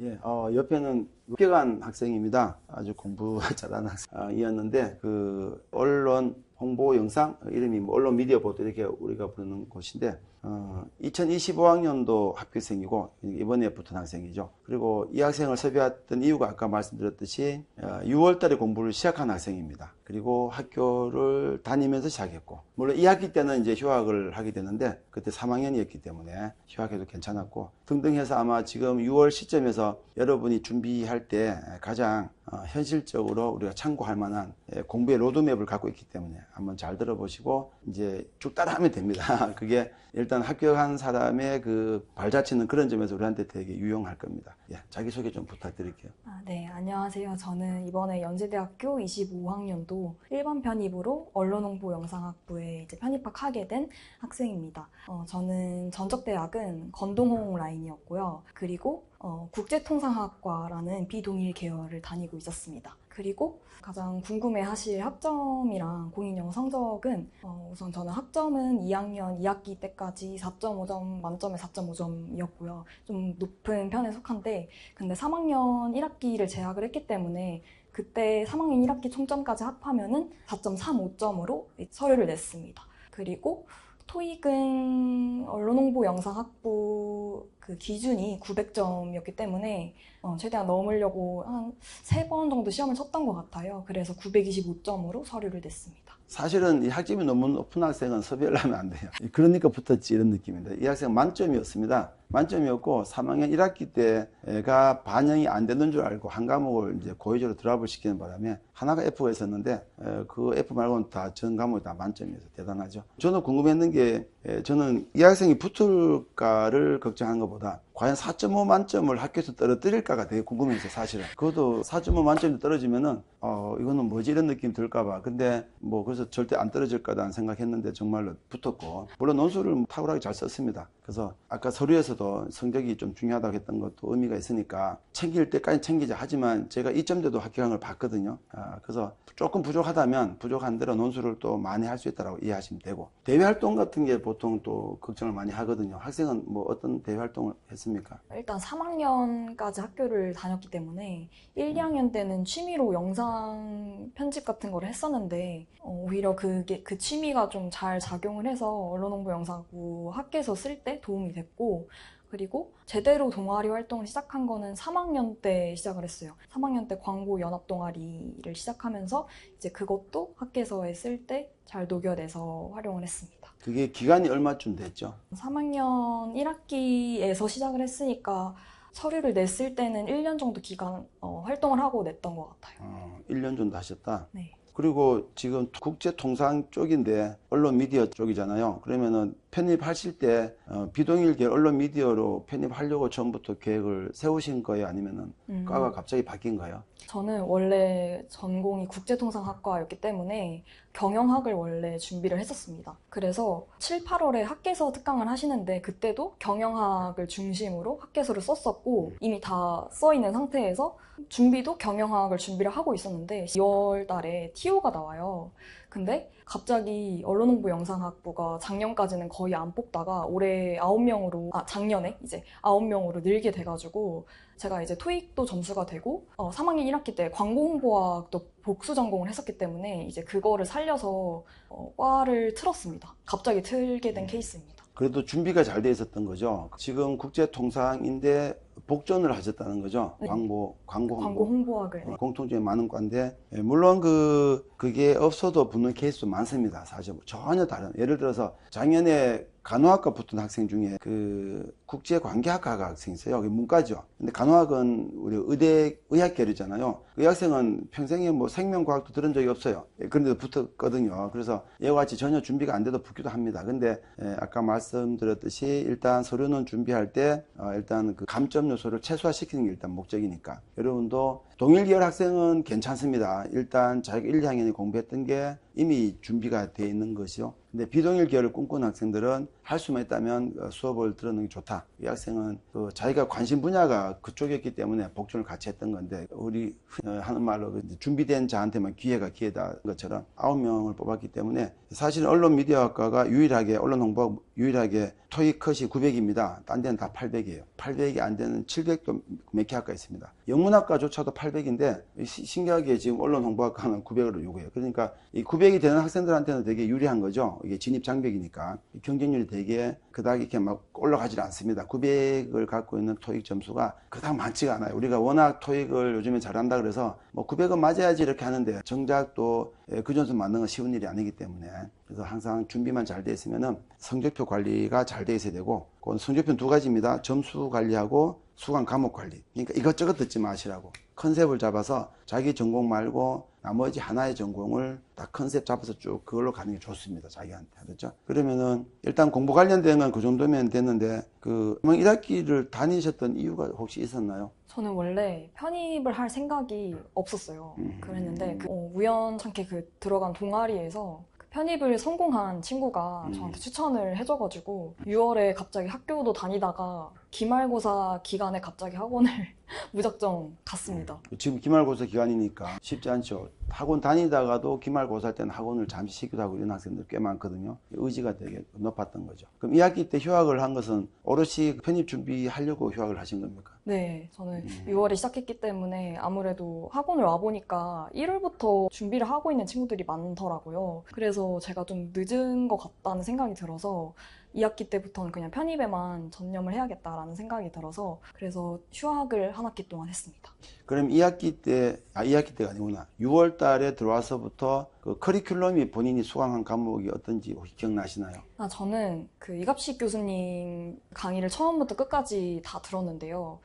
예, 어, 옆에는 육개간 학생입니다. 아주 공부 잘하는 학생이었는데, 그, 언론 홍보 영상, 이름이 뭐 언론 미디어 보도 이렇게 우리가 부르는 곳인데, 어, 2025학년도 합격생이고, 이번에 붙은 학생이죠. 그리고 이 학생을 섭외했던 이유가 아까 말씀드렸듯이, 어, 6월 달에 공부를 시작한 학생입니다. 그리고 학교를 다니면서 시작했고, 물론 2학기 때는 이제 휴학을 하게 되는데, 그때 3학년이었기 때문에 휴학해도 괜찮았고, 등등 해서 아마 지금 6월 시점에서 여러분이 준비할 때 가장 어, 현실적으로 우리가 참고할 만한 예, 공부의 로드맵을 갖고 있기 때문에 한번 잘 들어보시고 이제 쭉 따라하면 됩니다. 그게 일단 합격한 사람의 그 발자취는 그런 점에서 우리한테 되게 유용할 겁니다. 예, 자기소개 좀 부탁드릴게요. 아, 네, 안녕하세요. 저는 이번에 연세대학교 25학년도 일반 편입으로 언론홍보 영상학부에 이제 편입학하게 된 학생입니다. 어, 저는 전적대학은 건동홍 라인이었고요. 그리고 어, 국제통상학과라는 비동일 계열을 다니고 있었습니다. 그리고 가장 궁금해 하실 학점이랑 공인영 성적은 어, 우선 저는 학점은 2학년 2학기 때까지 4.5점 만점에 4.5점이었고요. 좀 높은 편에 속한데 근데 3학년 1학기를 재학을 했기 때문에 그때 3학년 1학기 총점까지 합하면은 4.35점으로 서류를 냈습니다. 그리고 토익은 언론홍보영상학부 그 기준이 900점이었기 때문에 어, 최대한 넘으려고 한 세 번 정도 시험을 쳤던 것 같아요. 그래서 925점으로 서류를 냈습니다. 사실은 이 학점이 너무 높은 학생은 섭외를 하면 안 돼요. 그러니까 붙었지 이런 느낌입니다. 이 학생 만점이었습니다. 만점이었고 3학년 1학기 때가 반영이 안 되는 줄 알고 한 과목을 이제 고의적으로 드랍을 시키는 바람에 하나가 F가 있었는데 그 F 말고는 다 전 과목이 다 만점이어서 대단하죠. 저는 궁금했는 게 저는 이 학생이 붙을까를 걱정한 것보다 과연 4.5 만점을 학교에서 떨어뜨릴까가 되게 궁금했어요, 사실은. 그것도 4.5 만점이 떨어지면은, 어, 이거는 뭐지 이런 느낌 들까봐. 근데 뭐, 그래서 절대 안 떨어질 거다는 생각했는데 정말로 붙었고. 물론 논술을 탁월하게 잘 썼습니다. 그래서 아까 서류에서도 성적이 좀 중요하다고 했던 것도 의미가 있으니까 챙길 때까지 챙기자. 하지만 제가 2점대도 합격한 걸 봤거든요. 아, 그래서 조금 부족하다면 부족한 대로 논술을 또 많이 할 수 있다고 이해하시면 되고. 대외 활동 같은 게 보통 또 걱정을 많이 하거든요. 학생은 뭐 어떤 대외 활동을 했습니까? 일단 3학년까지 학교를 다녔기 때문에 1, 2학년 때는 취미로 영상 편집 같은 걸 했었는데 어, 오히려 그게 그 취미가 좀 잘 작용을 해서 언론홍보 영상부 학교에서 쓸때 도움이 됐고 그리고 제대로 동아리 활동을 시작한 거는 3학년 때 시작을 했어요. 3학년 때 광고 연합 동아리를 시작하면서 이제 그것도 학교에서 쓸때잘 녹여내서 활용을 했습니다. 그게 기간이 얼마쯤 됐죠? 3학년 1학기에서 시작을 했으니까 서류를 냈을 때는 1년 정도 기간 어, 활동을 하고 냈던 것 같아요. 어, 1년 정도 하셨다? 네. 그리고 지금 국제통상 쪽인데 언론 미디어 쪽이잖아요. 그러면은 편입하실 때 어, 비동일계 언론 미디어로 편입하려고 처음부터 계획을 세우신 거예요? 아니면은 음. 과가 갑자기 바뀐 거예요? 저는 원래 전공이 국제통상학과였기 때문에 경영학을 원래 준비를 했었습니다. 그래서 7, 8월에 학계서 특강을 하시는데 그때도 경영학을 중심으로 학계서를 썼었고 이미 다 써 있는 상태에서 준비도 경영학을 준비를 하고 있었는데 2월 달에 TO가 나와요. 근데 갑자기 언론홍보 영상학부가 작년까지는 거의 안 뽑다가 올해 9명으로 아 작년에 이제 9명으로 늘게 돼가지고 제가 이제 토익도 점수가 되고 어, 3학년 1학기 때 광고 홍보학도 복수 전공을 했었기 때문에 이제 그거를 살려서 어, 과를 틀었습니다. 갑자기 틀게 된 케이스입니다. 그래도 준비가 잘 돼 있었던 거죠. 지금 국제통상인데 복전을 하셨다는 거죠. 네. 광고, 광고, 광고 홍보. 홍보학을 네. 어, 공통점이 많은 과인데 예, 물론 그 그게 없어도 붙는 케이스도 많습니다. 사실 전혀 다른 예를 들어서 작년에 간호학과 붙은 학생 중에 그 국제관계학과가 학생이 있어요. 그게 문과죠. 근데 간호학은 우리 의대 의학계열이잖아요. 그 학생은 평생에 뭐 생명과학도 들은 적이 없어요. 예, 그런데도 붙었거든요. 그래서 얘와 같이 전혀 준비가 안 돼도 붙기도 합니다. 근데 예, 아까 말씀드렸듯이 일단 서류는 준비할 때 어, 일단 그 감점 요소를 최소화시키는 게 일단 목적이니까 여러분도 동일 계열 학생은 괜찮습니다. 일단 자기가 1, 2학년에 공부했던 게 이미 준비가 돼 있는 것이요. 근데 비동일 계열을 꿈꾸는 학생들은 할 수만 있다면 어, 수업을 들어는 게 좋다. 이 학생은 그 자기가 관심 분야가 그쪽이었기 때문에 복준을 같이 했던 건데 우리 흔히 하는 말로 그 준비된 자한테만 기회가 기회다 것처럼 아홉 명을 뽑았기 때문에 사실 언론 미디어학과가 유일하게 언론 홍보학 유일하게 토익 컷이 900입니다. 딴 데는 다 800이에요. 800이 안 되는 700도 몇 개 학과 있습니다. 영문학과조차도 800인데 신기하게 지금 언론 홍보학과는 900으로 요구해요. 그러니까 이 900이 되는 학생들한테는 되게 유리한 거죠. 이게 진입 장벽이니까 경쟁률이 되게 그닥 이렇게 막 올라가질 않습니다. 900을 갖고 있는 토익 점수가 그닥 많지가 않아요. 우리가 워낙 토익을 요즘에 잘한다 그래서 뭐 900은 맞아야지 이렇게 하는데 정작 또 그 점수 맞는 건 쉬운 일이 아니기 때문에 그래서 항상 준비만 잘 돼 있으면은 성적표 관리가 잘 돼 있어야 되고 그건 성적표는 두 가지입니다. 점수 관리하고 수강 과목 관리. 그러니까 이것저것 듣지 마시라고. 컨셉을 잡아서 자기 전공 말고 나머지 하나의 전공을 딱 컨셉 잡아서 쭉 그걸로 가는 게 좋습니다. 자기한테. 그렇죠? 그러면은 일단 공부 관련된 건 그 정도면 됐는데 그 1학기를 다니셨던 이유가 혹시 있었나요? 저는 원래 편입을 할 생각이 없었어요. 음. 그랬는데 그, 어, 우연찮게 그 들어간 동아리에서 그 편입을 성공한 친구가 음. 저한테 추천을 해줘가지고 6월에 갑자기 학교도 다니다가 기말고사 기간에 갑자기 학원을 무작정 갔습니다. 지금 기말고사 기간이니까 쉽지 않죠. 학원 다니다가도 기말고사 때는 학원을 잠시 쉬기도 하고 이런 학생들 꽤 많거든요. 의지가 되게 높았던 거죠. 그럼 2학기 때 휴학을 한 것은 오롯이 편입 준비하려고 휴학을 하신 겁니까? 네, 저는 음. 6월에 시작했기 때문에 아무래도 학원을 와보니까 1월부터 준비를 하고 있는 친구들이 많더라고요. 그래서 제가 좀 늦은 것 같다는 생각이 들어서 2학기 때부터는 그냥 편입에만 전념을 해야겠다라는 생각이 들어서 그래서 휴학을 한 학기 동안 했습니다. 그럼 2학기 때, 아, 2학기 때가 아니구나. 6월 달에 들어와서부터 그 커리큘럼이 본인이 수강한 과목이 어떤지 혹시 기억나시나요? 아, 저는 그 이갑식 교수님 강의를 처음부터 끝까지 다 들었는데요.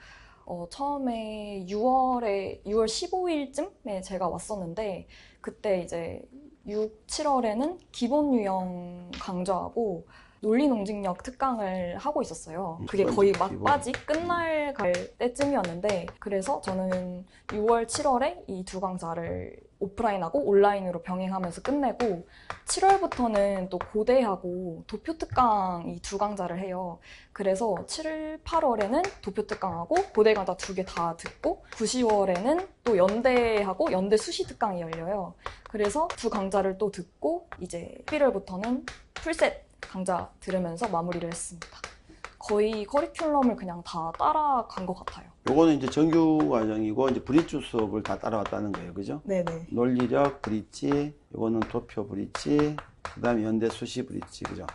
어, 처음에 6월에, 6월 15일쯤에 제가 왔었는데, 그때 이제 6, 7월에는 기본 유형 강좌하고 논리 농직력 특강을 하고 있었어요. 그게 거의. 막바지 끝날 갈 때쯤이었는데, 그래서 저는 6월, 7월에 이 두 강좌를 오프라인하고 온라인으로 병행하면서 끝내고 7월부터는 또 고대하고 도표 특강 이 두 강좌를 해요. 그래서 7, 8월에는 도표 특강하고 고대 강좌 두 개 다 듣고 9, 10월에는 또 연대하고 연대 수시 특강이 열려요. 그래서 두 강좌를 또 듣고 이제 11월부터는 풀셋 강좌 들으면서 마무리를 했습니다. 거의 커리큘럼을 그냥 다 따라간 것 같아요. 요거는 이제 정규 과정이고 이제 브릿지 수업을 다 따라왔다는 거예요. 그죠? 네네. 논리력 브릿지, 요거는 도표 브릿지, 그 다음에 연대 수시 브릿지, 그죠?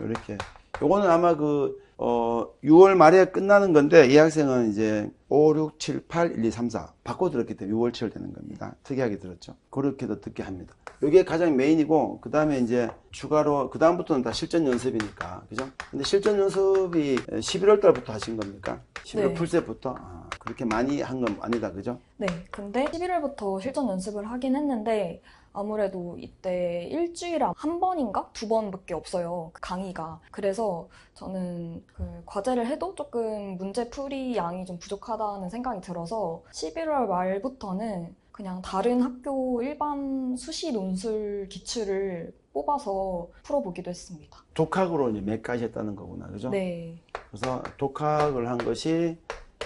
요렇게. 요거는 아마 그, 어, 6월 말에 끝나는 건데, 이 학생은 이제 5, 6, 7, 8, 1, 2, 3, 4. 바꿔 들었기 때문에 6월 7월 되는 겁니다. 특이하게 들었죠. 그렇게도 듣게 합니다. 요게 가장 메인이고, 그 다음에 이제 추가로, 그 다음부터는 다 실전 연습이니까, 그죠? 근데 실전 연습이 11월 달부터 하신 겁니까? 11월 네. 풀셋부터? 아, 그렇게 많이 한 건 아니다, 그죠? 네, 근데 11월부터 실전 연습을 하긴 했는데 아무래도 이때 일주일에 한 번인가 두 번밖에 없어요. 그 강의가. 그래서 저는 그 과제를 해도 조금 문제 풀이 양이 좀 부족하다는 생각이 들어서 11월 말부터는 그냥 다른 학교 일반 수시 논술 기출을 뽑아서 풀어보기도 했습니다. 독학으로 이제 몇 가지 했다는 거구나, 그죠? 네. 그래서 독학을 한 것이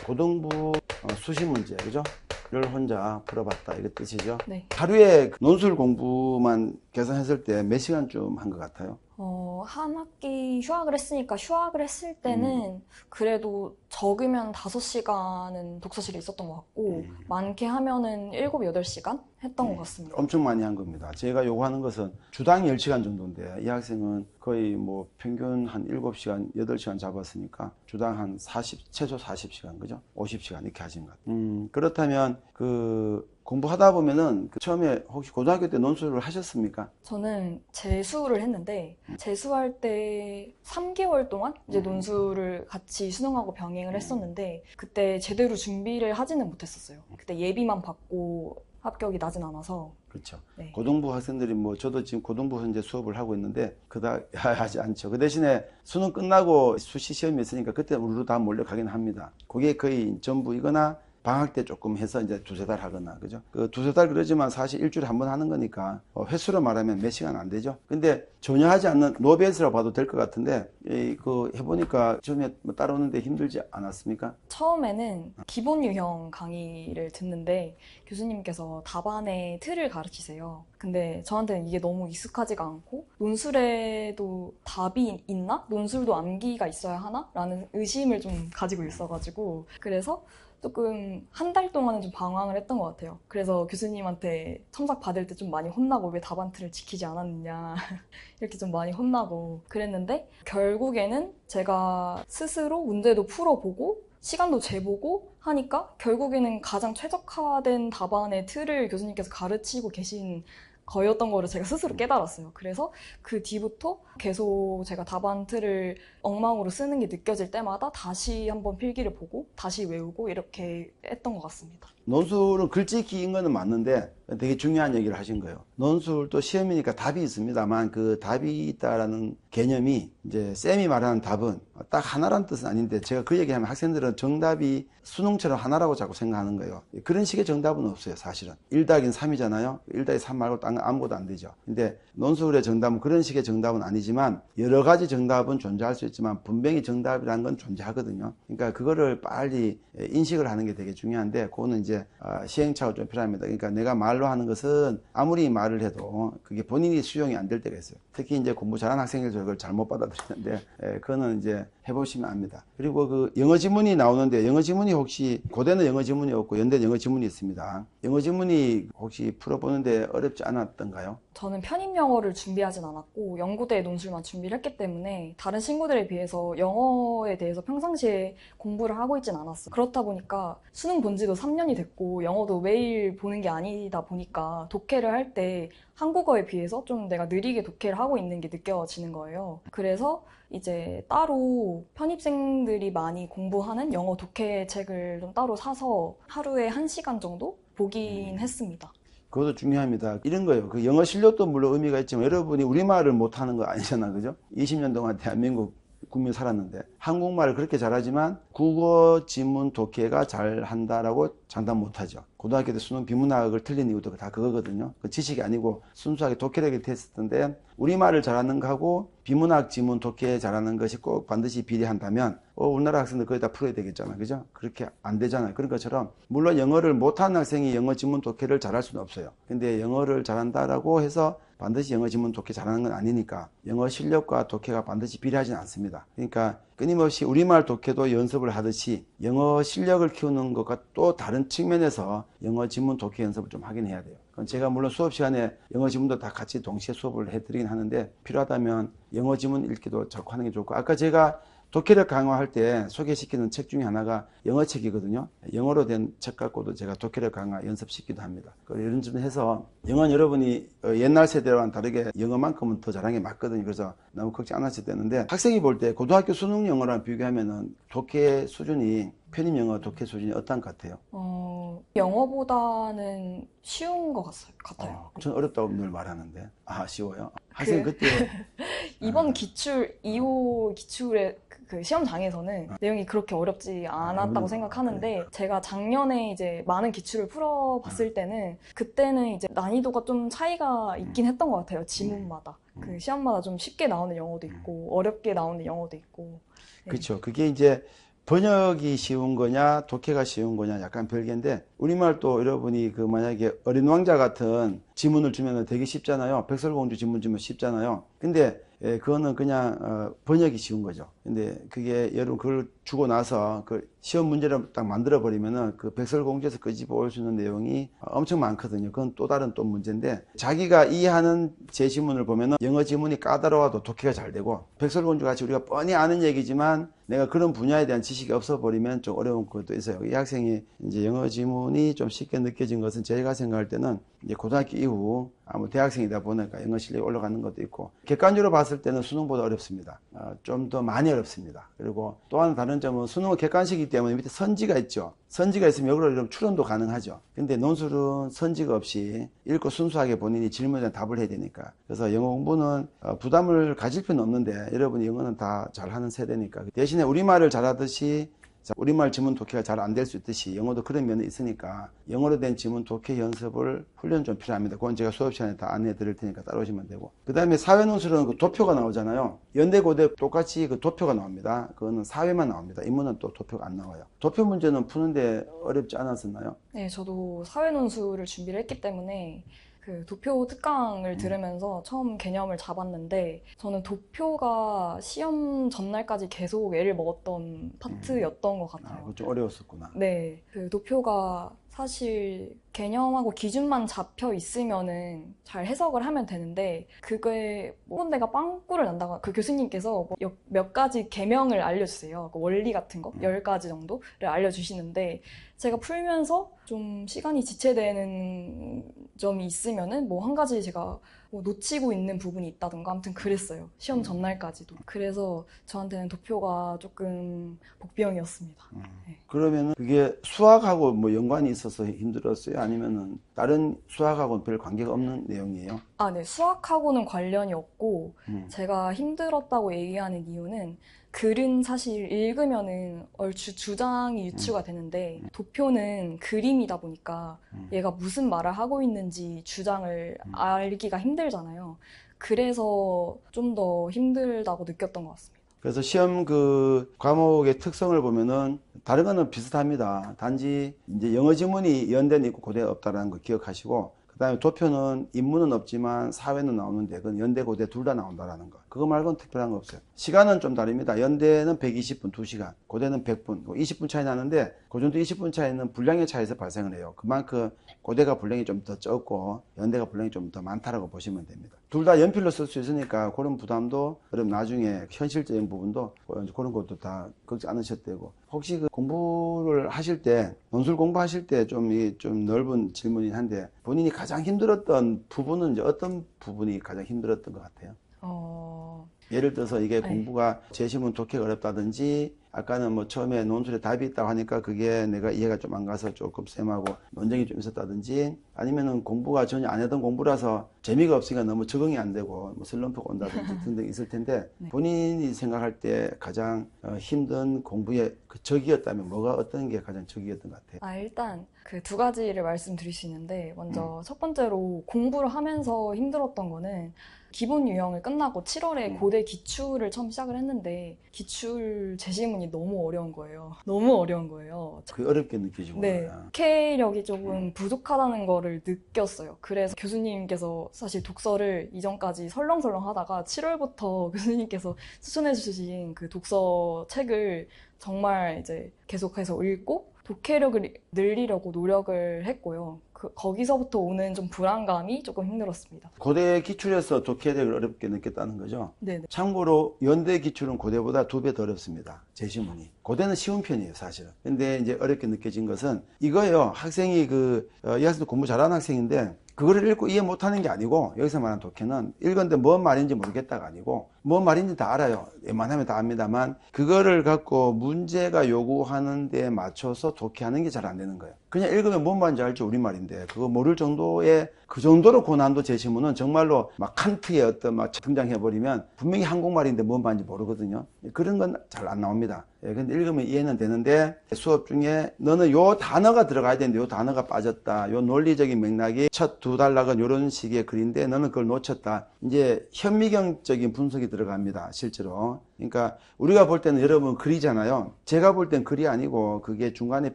고등부 어, 수시 문제, 그죠? 를 혼자 풀어봤다, 이거 뜻이죠? 네. 하루에 그 논술 공부만 계산했을 때 몇 시간쯤 한 것 같아요? 어, 한 학기 휴학을 했으니까 휴학을 했을 때는 그래도 적으면 5시간은 독서실에 있었던 것 같고 음. 많게 하면은 7, 8시간 했던 음. 것 같습니다. 엄청 많이 한 겁니다. 제가 요구하는 것은 주당 10시간 정도인데, 이 학생은 거의 뭐 평균 한 7시간, 8시간 잡았으니까 주당 한 40, 최소 40시간, 그죠? 50시간 이렇게 하신 것 같아요. 음, 그렇다면 그 공부하다 보면은 그 처음에 혹시 고등학교 때 논술을 하셨습니까? 저는 재수를 했는데 재수할 때 3개월 동안 이제 음. 논술을 같이 수능하고 병행을 했었는데 그때 제대로 준비를 하지는 못했었어요. 그때 예비만 받고 합격이 나진 않아서 그렇죠. 네. 고등부 학생들이 뭐 저도 지금 고등부 현재 수업을 하고 있는데 그닥 하지 않죠. 그 대신에 수능 끝나고 수시 시험이 있으니까 그때 우르르 다 몰려가긴 합니다. 그게 거의 전부이거나 방학 때 조금 해서 이제 두세 달 하거나 그죠? 그 두세 달 그러지만 사실 일주일에 한 번 하는 거니까 어, 횟수로 말하면 몇 시간 안 되죠. 근데 전혀 하지 않는 노베이스라고 봐도 될 것 같은데 이, 그 해보니까 처음에 뭐 따라오는데 힘들지 않았습니까? 처음에는 기본 유형 강의를 듣는데 교수님께서 답안의 틀을 가르치세요. 근데 저한테는 이게 너무 익숙하지가 않고 논술에도 답이 있나? 논술도 암기가 있어야 하나? 라는 의심을 좀 가지고 있어가지고 그래서 조금 한 달 동안은 좀 방황을 했던 것 같아요. 그래서 교수님한테 첨삭 받을 때 좀 많이 혼나고 왜 답안 틀을 지키지 않았느냐 이렇게 좀 많이 혼나고 그랬는데 결국에는 제가 스스로 문제도 풀어보고 시간도 재보고 하니까 결국에는 가장 최적화된 답안의 틀을 교수님께서 가르치고 계신 거였던 거를 제가 스스로 깨달았어요. 그래서 그 뒤부터 계속 제가 틀을 엉망으로 쓰는 게 느껴질 때마다 다시 한번 필기를 보고 다시 외우고 이렇게 했던 것 같습니다. 논술은 글짓기 긴 거는 맞는데 되게 중요한 얘기를 하신 거예요. 논술도 시험이니까 답이 있습니다만 그 답이 있다라는 개념이 이제 쌤이 말하는 답은 딱 하나란 뜻은 아닌데 제가 그 얘기하면 학생들은 정답이 수능처럼 하나라고 자꾸 생각하는 거예요. 그런 식의 정답은 없어요, 사실은. 1 더하기는 3이잖아요. 1 더하기 3 말고 딴건 아무것도 안 되죠. 근데 논술의 정답은 그런 식의 정답은 아니지만 여러 가지 정답은 존재할 수 있지만 분명히 정답이라는 건 존재하거든요. 그러니까 그거를 빨리 인식을 하는 게 되게 중요한데 그거는 이제 아, 시행착오 좀 필요합니다. 그러니까 내가 말로 하는 것은 아무리 말을 해도 그게 본인이 수용이 안 될 때가 있어요. 특히 이제 공부 잘하는 학생들 그걸 잘못 받아들이는데 예, 그거는 이제 해보시면 압니다. 그리고 그 영어 지문이 나오는데 영어 지문이 혹시 고대는 영어 지문이 없고 연대는 영어 지문이 있습니다. 영어 지문이 혹시 풀어보는데 어렵지 않았던가요? 저는 편입 영어를 준비하진 않았고 연구대 논술만 준비를 했기 때문에 다른 친구들에 비해서 영어에 대해서 평상시에 공부를 하고 있진 않았어요. 그렇다 보니까 수능 본 지도 3년이 됐고 영어도 매일 보는 게 아니다 보니까 독해를 할 때 한국어에 비해서 좀 내가 느리게 독해를 하고 있는 게 느껴지는 거예요. 그래서 이제 따로 편입생들이 많이 공부하는 영어 독해 책을 좀 따로 사서 하루에 1시간 정도 보긴 했습니다. 그것도 중요합니다. 이런 거예요. 그 영어 실력도 물론 의미가 있지만 여러분이 우리말을 못하는 거 아니잖아. 그죠? 20년 동안 대한민국 국민 살았는데 한국말을 그렇게 잘하지만 국어 지문 독해가 잘한다라고 장담 못하죠. 고등학교 때 수능 비문학을 틀린 이유도 다 그거거든요. 그 지식이 아니고 순수하게 독해력이 테스트인데 우리말을 잘하는 거하고 비문학 지문 독해 잘하는 것이 꼭 반드시 비례한다면 어, 우리나라 학생들 거의 다 풀어야 되겠잖아. 그죠? 그렇게 안 되잖아요. 그런 것처럼 물론 영어를 못하는 학생이 영어 지문 독해를 잘할 수는 없어요. 근데 영어를 잘한다라고 해서 반드시 영어 지문 독해 잘하는 건 아니니까 영어 실력과 독해가 반드시 비례하진 않습니다. 그러니까 끊임없이 우리말 독해도 연습을 하듯이 영어 실력을 키우는 것과 또 다른 측면에서 영어 지문 독해 연습을 좀 하긴 해야 돼요. 그건 제가 물론 수업 시간에 영어 지문도 다 같이 동시에 수업을 해드리긴 하는데 필요하다면 영어 지문 읽기도 자꾸 하는 게 좋고 아까 제가 독해력 강화할 때 소개시키는 책 중에 하나가 영어 책이거든요. 영어로 된 책 갖고도 제가 독해력 강화 연습시키기도 합니다. 이런 점 해서 영어는 여러분이 어, 옛날 세대와는 다르게 영어만큼은 더 잘하는 게 맞거든요. 그래서 너무 걱정 안 하셔도 되는데 학생이 볼 때 고등학교 수능 영어랑 비교하면은 독해 수준이 편입 영어 독해 수준이 어떤 것 같아요? 어, 영어보다는 쉬운 것 같- 같아요. 어, 전 어렵다고 늘 말하는데 아 쉬워요? 학생 그- 그... 때 이번 기출, 2호 기출의 그- 그 시험장에서는 내용이 그렇게 어렵지 않았다고 그러니까. 생각하는데 제가 작년에 이제 많은 기출을 풀어봤을 때는 그때는 이제 난이도가 좀 차이가 있긴 했던 것 같아요. 지문마다. 그 시험마다 좀 쉽게 나오는 영어도 있고 어렵게 나오는 영어도 있고. 네. 그렇죠. 그게 이제 번역이 쉬운 거냐, 독해가 쉬운 거냐, 약간 별개인데, 우리말 또 여러분이 그 만약에 어린 왕자 같은 지문을 주면 되게 쉽잖아요. 백설공주 지문 주면 쉽잖아요. 근데, 예, 그거는 그냥, 어, 번역이 쉬운 거죠. 근데 그게 여러분 그걸 주고 나서 그 시험 문제를 딱 만들어 버리면은 그 백설공주에서 끄집어 올 수 있는 내용이 엄청 많거든요. 그건 또 다른 또 문제인데, 자기가 이해하는 제시문을 보면은 영어 지문이 까다로워도 독해가 잘 되고, 백설공주 같이 우리가 뻔히 아는 얘기지만, 내가 그런 분야에 대한 지식이 없어 버리면 좀 어려운 것도 있어요. 이 학생이 이제 영어 지문이 좀 쉽게 느껴진 것은 제가 생각할 때는 이제 고등학교 이후 아무 대학생이다 보니까 영어 실력이 올라가는 것도 있고 객관적으로 봤을 때는 수능보다 어렵습니다. 어, 좀 더 많이 어렵습니다. 그리고 또 하나 다른 점은 수능은 객관식이기 때문에 밑에 선지가 있죠. 선지가 있으면 이러면 추론도 가능하죠. 근데 논술은 선지가 없이 읽고 순수하게 본인이 질문에 답을 해야 되니까. 그래서 영어 공부는 어, 부담을 가질 필요는 없는데 여러분이 영어는 다 잘하는 세대니까. 대신에 우리말을 잘하듯이 자, 우리말 지문 독해가 잘 안 될 수 있듯이 영어도 그런 면이 있으니까 영어로 된 지문 독해 연습을 훈련 좀 필요합니다. 그건 제가 수업 시간에 다 안내해 드릴 테니까 따라오시면 되고. 그 다음에 사회논술은 그 도표가 나오잖아요. 연대, 고대 똑같이 그 도표가 나옵니다. 그거는 사회만 나옵니다. 인문은 또 도표가 안 나와요. 도표 문제는 푸는데 어렵지 않았었나요? 네, 저도 사회논술을 준비를 했기 때문에 그 도표 특강을 들으면서 처음 개념을 잡았는데 저는 도표가 시험 전날까지 계속 애를 먹었던 파트였던 것 아, 같아요. 그거 좀 어려웠었구나. 네, 그 도표가 사실 개념하고 기준만 잡혀 있으면은 잘 해석을 하면 되는데 그게 뭐 군데가 빵꾸를 난다고 그 교수님께서 뭐 몇- 몇 가지 개명을 알려주세요. 그 원리 같은 거, 열 가지 정도를 알려주시는데 제가 풀면서 좀 시간이 지체되는 점이 있으면은 뭐 한 가지 제가 뭐 놓치고 있는 부분이 있다든가 아무튼 그랬어요. 시험 전날까지도. 그래서 저한테는 도표가 조금 복병이었습니다. 네. 그러면은 그게 수학하고 뭐 연관이 있어서 힘들었어요? 아니면은 다른 수학하고는 별 관계가 없는 내용이에요? 아, 네. 수학하고는 관련이 없고, 음. 제가 힘들었다고 얘기하는 이유는 글은 사실 읽으면은 얼추 주장이 유추가 되는데, 도표는 그림이다 보니까 음. 얘가 무슨 말을 하고 있는지 주장을 알기가 힘들잖아요. 그래서 좀 더 힘들다고 느꼈던 것 같습니다. 그래서 시험 그 과목의 특성을 보면은 다른 거는 비슷합니다. 단지 이제 영어 지문이 연대는 있고 고대 없다라는 거 기억하시고 그 다음에 도표는 인문은 없지만 사회는 나오는데 그건 연대 고대 둘 다 나온다라는 거. 그거 말고는 특별한 거 없어요. 시간은 좀 다릅니다. 연대는 120분 2시간, 고대는 100분, 20분 차이 나는데 그 정도 20분 차이는 분량의 차이에서 발생을 해요. 그만큼 고대가 분량이 좀 더 적고 연대가 분량이 좀 더 많다라고 보시면 됩니다. 둘 다 연필로 쓸 수 있으니까 그런 부담도 그럼 나중에 현실적인 부분도 그런 것도 다 걱정 않으셔도 되고 혹시 그 공부를 하실 때 논술 공부하실 때좀이좀 넓은 질문이긴 한데 본인이 가장 힘들었던 부분은 이제 어떤 부분이 가장 힘들었던 것 같아요? 어, 예를 들어서 이게 네. 공부가 제시문 독해가 어렵다든지 아까는 뭐 처음에 논술에 답이 있다고 하니까 그게 내가 이해가 좀 안 가서 조금 쌤하고 논쟁이 좀 있었다든지 아니면은 공부가 전혀 안 했던 공부라서 재미가 없으니까 너무 적응이 안 되고 뭐 슬럼프가 온다든지 등등 있을 텐데 네. 본인이 생각할 때 가장 어, 힘든 공부의 그 적이었다면 뭐가 어떤 게 가장 적이었던 것 같아요? 아, 일단 그 두 가지를 말씀드릴 수 있는데, 음. 먼저 첫 번째로 공부를 하면서 힘들었던 거는 기본 유형을 끝나고 7월에 음. 고대 기출을 처음 시작을 했는데, 기출 제시문이 너무 어려운 거예요. 너무 어려운 거예요. 그게 어렵게 느껴지고 네, 요 독해력이 조금 부족하다는 거를 느꼈어요. 그래서 교수님께서 사실 독서를 이전까지 설렁설렁 하다가 7월부터 교수님께서 추천해 주신 그 독서 책을 정말 이제 계속해서 읽고 독해력을 늘리려고 노력을 했고요. 그, 거기서부터 오는 좀 불안감이 조금 힘들었습니다. 고대 기출에서 독해력을 어렵게 느꼈다는 거죠. 네네. 참고로 연대 기출은 고대보다 두 배 더 어렵습니다. 제시문이. 고대는 쉬운 편이에요, 사실은. 근데 이제 어렵게 느껴진 것은 이거예요. 학생이 그, 어, 이 학생도 공부 잘하는 학생인데 그거를 읽고 이해 못하는 게 아니고 여기서 말하는 독해는 읽었는데 뭔 말인지 모르겠다가 아니고 뭔 말인지 다 알아요. 웬만하면 다 압니다만 그거를 갖고 문제가 요구하는 데 맞춰서 독해하는 게 잘 안 되는 거예요. 그냥 읽으면 뭔 말인지 알지 우리말인데 그거 모를 정도의 그 정도로 고난도 제시문은 정말로 막 칸트의 어떤 막 등장해버리면 분명히 한국말인데 뭔 말인지 모르거든요. 그런 건 잘 안 나옵니다. 예, 근데 읽으면 이해는 되는데 수업 중에 너는 요 단어가 들어가야 되는데 요 단어가 빠졌다. 요 논리적인 맥락이 첫 두 단락은 요런 식의 글인데 너는 그걸 놓쳤다. 이제 현미경적인 분석이 들어갑니다. 실제로. 그러니까 우리가 볼 때는 여러분 글이잖아요. 제가 볼 땐 글이 아니고 그게 중간에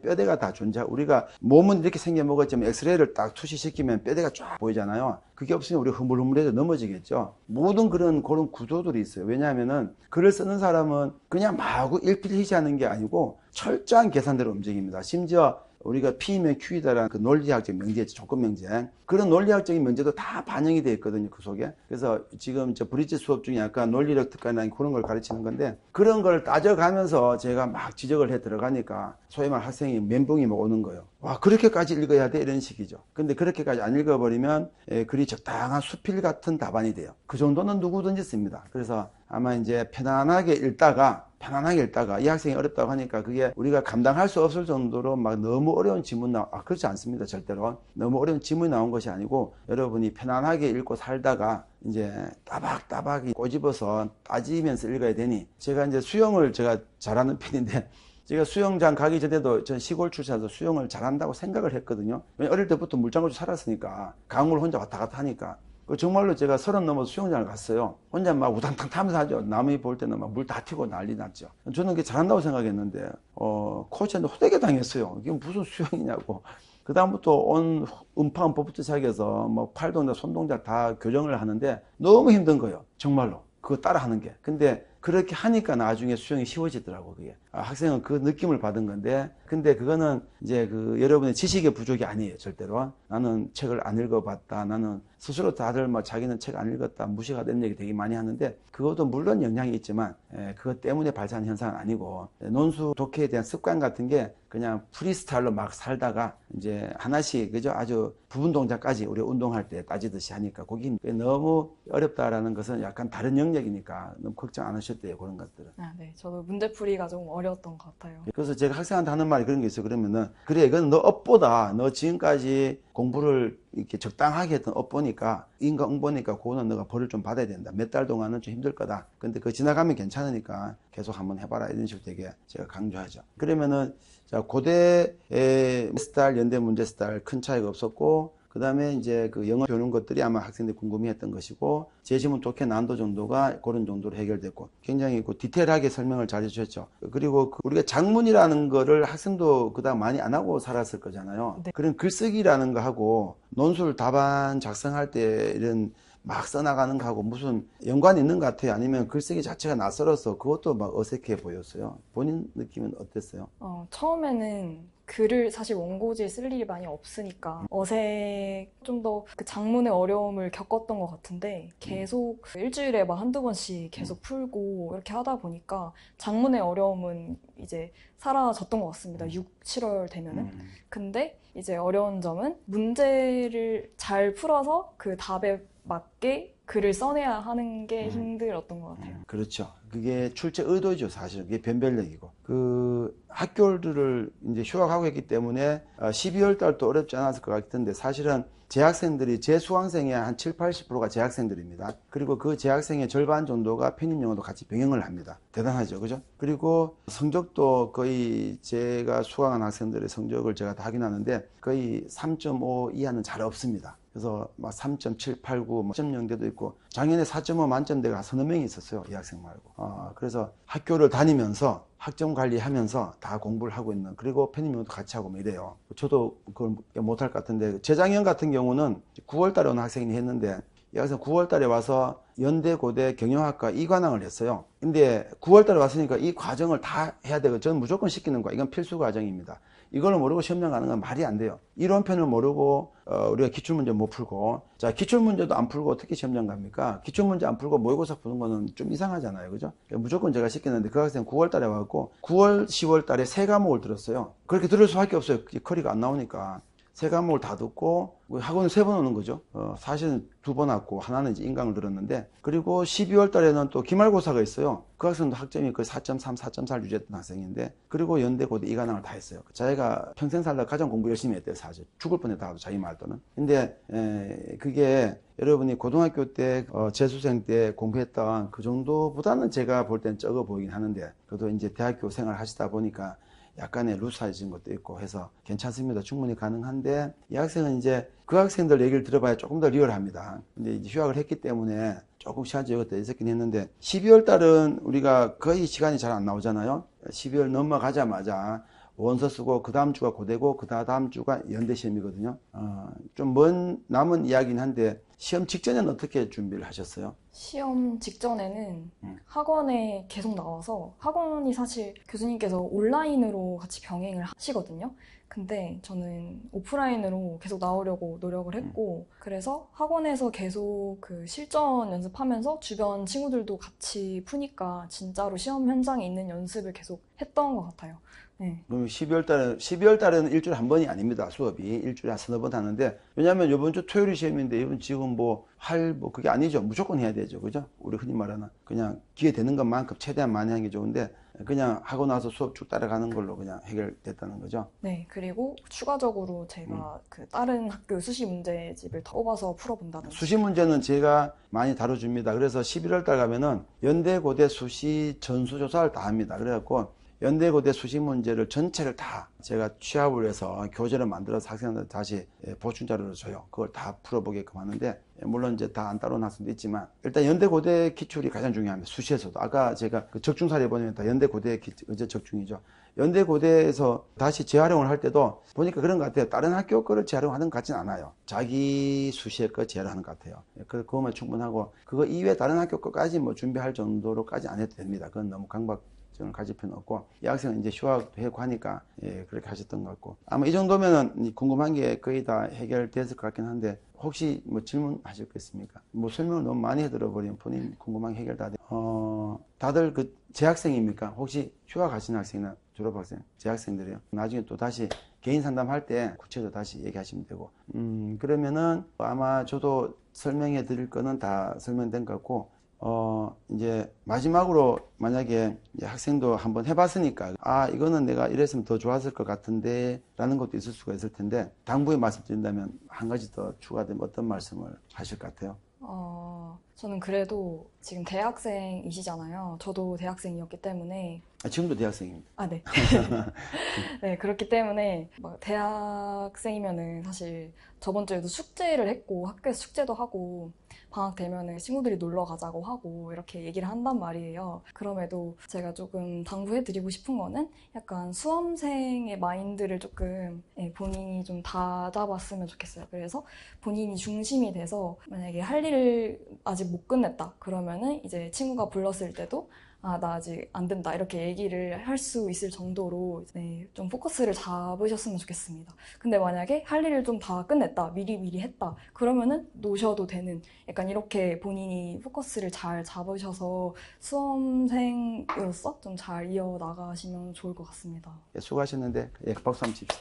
뼈대가 다 존재. 우리가 몸은 이렇게 생겨 먹었지만 엑스레이를 딱 투시시키면 뼈대가 쫙 보이잖아요. 그게 없으면 우리 흐물흐물해서 넘어지겠죠. 모든 그런 그런 구조들이 있어요. 왜냐하면은 글을 쓰는 사람은 그냥 마구 일필휘지하는 게 아니고 철저한 계산대로 움직입니다. 심지어 우리가 P면 Q이다라는 그 논리학적 명제, 조건 명제. 그런 논리학적인 명제도 다 반영이 되어 있거든요, 그 속에. 그래서 지금 저 브릿지 수업 중에 약간 논리력 특강이나 그런 걸 가르치는 건데 그런 걸 따져가면서 제가 막 지적을 해 들어가니까 소위 말 학생이 멘붕이 막 오는 거예요. 와, 그렇게까지 읽어야 돼? 이런 식이죠. 근데 그렇게까지 안 읽어버리면 예, 글이 적당한 수필 같은 답안이 돼요. 그 정도는 누구든지 씁니다. 그래서 아마 이제 편안하게 읽다가 편안하게 읽다가 이 학생이 어렵다고 하니까 그게 우리가 감당할 수 없을 정도로 막 너무 어려운 지문 나, 아, 그렇지 않습니다. 절대로. 너무 어려운 지문이 나온 것이 아니고 여러분이 편안하게 읽고 살다가 이제 따박따박 꼬집어서 따지면서 읽어야 되니 제가 이제 수영을 제가 잘하는 편인데 제가 수영장 가기 전에도 전 시골 출신에서 수영을 잘한다고 생각을 했거든요. 어릴 때부터 물장구치 살았으니까 강물 혼자 왔다 갔다 하니까 그 정말로 제가 서른 넘어서 수영장을 갔어요. 혼자 막 우당탕 타면서 하죠. 남이 볼 때는 막 물 다 튀고 난리 났죠. 저는 그게 잘한다고 생각했는데 어 코치한테 호되게 당했어요. 이게 무슨 수영이냐고. 그 다음부터 온 음파 음법부터 시작해서 뭐 팔 동작, 손 동작 다 교정을 하는데 너무 힘든 거예요. 정말로. 그거 따라 하는 게. 근데 그렇게 하니까 나중에 수영이 쉬워지더라고, 그게. 아, 학생은 그 느낌을 받은 건데, 근데 그거는 이제 그 여러분의 지식의 부족이 아니에요, 절대로. 나는 책을 안 읽어봤다. 나는 스스로 다들 뭐 자기는 책 안 읽었다. 무시가 되는 얘기 되게 많이 하는데, 그것도 물론 영향이 있지만, 에, 그것 때문에 발생한 현상은 아니고, 논술 독해에 대한 습관 같은 게 그냥 프리스타일로 막 살다가 이제 하나씩, 그죠? 아주 부분 동작까지 우리 운동할 때 따지듯이 하니까, 거기 너무 어렵다라는 것은 약간 다른 영역이니까 너무 걱정 안 하셨대요, 그런 것들은. 아, 네. 저도 문제풀이가 좀 어려웠던 것 같아요. 그래서 제가 학생한테 하는 말이 그런 게 있어요. 그러면은, 그래, 이건 너 업보다 너 지금까지 공부를 이렇게 적당하게 했던 업보니까, 인가 응보니까 그거는 너가 벌을 좀 받아야 된다. 몇 달 동안은 좀 힘들 거다. 근데 그거 지나가면 괜찮으니까 계속 한번 해봐라. 이런 식으로 되게 제가 강조하죠. 그러면은, 자, 고대의 스타일, 연대 문제 스타일 큰 차이가 없었고, 그 다음에 이제 그 영어 배우는 것들이 아마 학생들이 궁금해 했던 것이고, 제시문 독해 난도 정도가 그런 정도로 해결됐고, 굉장히 그 디테일하게 설명을 잘 해주셨죠. 그리고 그 우리가 작문이라는 거를 학생도 그다음 많이 안 하고 살았을 거잖아요. 네. 그런 글쓰기라는 거 하고, 논술 답안 작성할 때 이런 막 써나가는 거하고 무슨 연관이 있는 것 같아요? 아니면 글쓰기 자체가 낯설어서 그것도 막 어색해 보였어요? 본인 느낌은 어땠어요? 어, 처음에는 글을 사실 원고지에 쓸 일이 많이 없으니까 어색 좀 더그 작문의 어려움을 겪었던 것 같은데 계속 그 일주일에 막 한두 번씩 계속 풀고 이렇게 하다 보니까 작문의 어려움은 이제 사라졌던 것 같습니다. 6, 7월 되면은. 음. 근데 이제 어려운 점은 문제를 잘 풀어서 그 답에 맞게 글을 써내야 하는 게 음. 힘들었던 것 같아요. 그렇죠. 그게 출제 의도죠, 사실. 그게 변별력이고. 그 학교들을 이제 휴학하고 했기 때문에 12월 달도 어렵지 않았을 것 같은데 사실은 재학생들이 제 수강생의 한 7, 80%가 재학생들입니다. 그리고 그 재학생의 절반 정도가 편입 영어도 같이 병행을 합니다. 대단하죠, 그죠? 그리고 성적도 거의 제가 수강한 학생들의 성적을 제가 다 확인하는데 거의 3.5 이하는 잘 없습니다. 그래서 막 3.789, 뭐 4.0대도 있고 작년에 4.5 만점대가 서너 명이 있었어요. 이 학생 말고. 어, 그래서 학교를 다니면서 학점 관리하면서 다 공부를 하고 있는 그리고 편입영어도 같이 하고 뭐 이래요. 저도 그걸 못할 것 같은데 재작년 같은 경우는 9월 달에 온 학생이 했는데 이 학생 9월 달에 와서 연대 고대 경영학과 이관왕을 했어요. 근데 9월 달에 왔으니까 이 과정을 다 해야 되고 저는 무조건 시키는 거야. 이건 필수 과정입니다. 이걸 모르고 시험장 가는 건 말이 안 돼요. 이론편을 모르고 어, 우리가 기출문제 못 풀고 자 기출문제도 안 풀고 어떻게 시험장 갑니까? 기출문제 안 풀고 모의고사 푸는 거는 좀 이상하잖아요. 그죠? 무조건 제가 시켰는데 그 학생 9월 달에 와갖고 9월 10월 달에 세 과목을 들었어요. 그렇게 들을 수밖에 없어요. 커리가 안 나오니까. 세 과목을 다 듣고 학원을 세 번 오는 거죠. 어, 사실은 두 번 왔고 하나는 이제 인강을 들었는데 그리고 12월 달에는 또 기말고사가 있어요. 그 학생도 학점이 거의 4.3, 4.4를 유지했던 학생인데 그리고 연대 고대 이관왕을 다 했어요. 자기가 평생 살다 가장 공부 열심히 했대요. 사실 죽을 뻔했다 자기 말도는. 근데 에, 그게 여러분이 고등학교 때 어, 재수생 때 공부했던 그 정도보다는 제가 볼땐 적어 보이긴 하는데 그래도 이제 대학교 생활 하시다 보니까 약간의 루스해진 것도 있고 해서 괜찮습니다. 충분히 가능한데 이 학생은 이제 그 학생들 얘기를 들어봐야 조금 더 리얼합니다. 근데 이제 휴학을 했기 때문에 조금 시간 적었다 있었긴 했는데 12월 달은 우리가 거의 시간이 잘 안 나오잖아요. 12월 넘어가자마자 원서 쓰고 그 다음 주가 고되고 그 다음 주가 연대 시험이거든요. 어, 좀먼 남은 이야기긴 한데 시험 직전에는 어떻게 준비를 하셨어요? 시험 직전에는 음. 학원에 계속 나와서 학원이 사실 교수님께서 온라인으로 같이 병행을 하시거든요. 근데 저는 오프라인으로 계속 나오려고 노력을 했고 그래서 학원에서 계속 그 실전 연습하면서 주변 친구들도 같이 푸니까 진짜로 시험 현장에 있는 연습을 계속 했던 것 같아요. 네. 그럼 12월 달에 12월 달에는 일주일에 한 번이 아닙니다. 수업이 일주일에 한 서너 번 하는데 왜냐하면 이번 주 토요일이 시험인데 이번 지금 뭐할뭐 그게 아니죠. 무조건 해야 되죠. 그죠? 우리 흔히 말하는 그냥 기회 되는 것만큼 최대한 많이 하는 게 좋은데 그냥 하고 나서 수업 쭉 따라가는 걸로 그냥 해결됐다는 거죠. 네, 그리고 추가적으로 제가 그 다른 학교 수시 문제집을 더 뽑아서 풀어본다든지. 수시 문제는 제가 많이 다뤄줍니다. 그래서 11월 달 가면은 연대 고대 수시 전수조사를 다 합니다. 그래갖고 연대 고대 수시 문제를 전체를 다 제가 취합을 해서 교재를 만들어서 학생들 다시 예, 보충 자료를 줘요. 그걸 다 풀어보게끔 하는데 예, 물론 이제 다 안 따로 학생도 있지만 일단 연대 고대 기출이 가장 중요합니다. 수시에서도 아까 제가 그 적중 사례 보면 다 연대 고대 기- 어제 적중이죠. 연대 고대에서 다시 재활용을 할 때도 보니까 그런 것 같아요. 다른 학교 거를 재활용하는 것 같진 않아요. 자기 수시의 거 재활하는 것 같아요. 예, 그 그거만 충분하고 그거 이외에 다른 학교 거까지 뭐 준비할 정도로까지 안 해도 됩니다. 그건 너무 강박 정을 가질 필요는 없고 이 학생은 이제 휴학도 하고 하니까 예 그렇게 하셨던 것 같고 아마 이 정도면은 이 궁금한 게 거의 다 해결됐을 것 같긴 한데 혹시 뭐 질문하셨겠습니까? 뭐 설명을 너무 많이 해드려 버리면 본인 궁금한 게 해결 다 돼. 어 다들 그 재학생입니까? 혹시 휴학하시는 학생이나 졸업학생, 재학생들이요. 나중에 또 다시 개인 상담할 때 구체적으로 다시 얘기하시면 되고 음 그러면은 아마 저도 설명해 드릴 거는 다 설명된 것 같고 어, 이제 마지막으로 만약에 이제 학생도 한번 해봤으니까 아, 이거는 내가 이랬으면 더 좋았을 것 같은데 라는 것도 있을 수가 있을 텐데 당부에 말씀 드린다면 한 가지 더 추가되면 어떤 말씀을 하실 것 같아요? 어, 저는 그래도 지금 대학생이시잖아요. 저도 대학생이었기 때문에 아, 지금도 대학생입니다. 아, 네. 네, 그렇기 때문에 막 대학생이면은 사실 저번 주에도 숙제를 했고 학교에서 숙제도 하고 방학 되면은 친구들이 놀러 가자고 하고 이렇게 얘기를 한단 말이에요. 그럼에도 제가 조금 당부해 드리고 싶은 거는 약간 수험생의 마인드를 조금 예, 본인이 좀 다잡았으면 좋겠어요. 그래서 본인이 중심이 돼서 만약에 할 일을 아직 못 끝냈다. 그러면은 이제 친구가 불렀을 때도 아, 나 아직 안 된다. 이렇게 얘기를 할 수 있을 정도로 네, 좀 포커스를 잡으셨으면 좋겠습니다. 근데 만약에 할 일을 좀 다 끝냈다. 미리 미리 했다. 그러면은 노셔도 되는 약간 이렇게 본인이 포커스를 잘 잡으셔서 수험생으로서 좀 잘 이어나가시면 좋을 것 같습니다. 예, 수고하셨는데 예, 박수 한번 칩시다.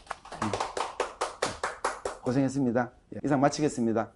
음. 고생했습니다. 예, 이상 마치겠습니다.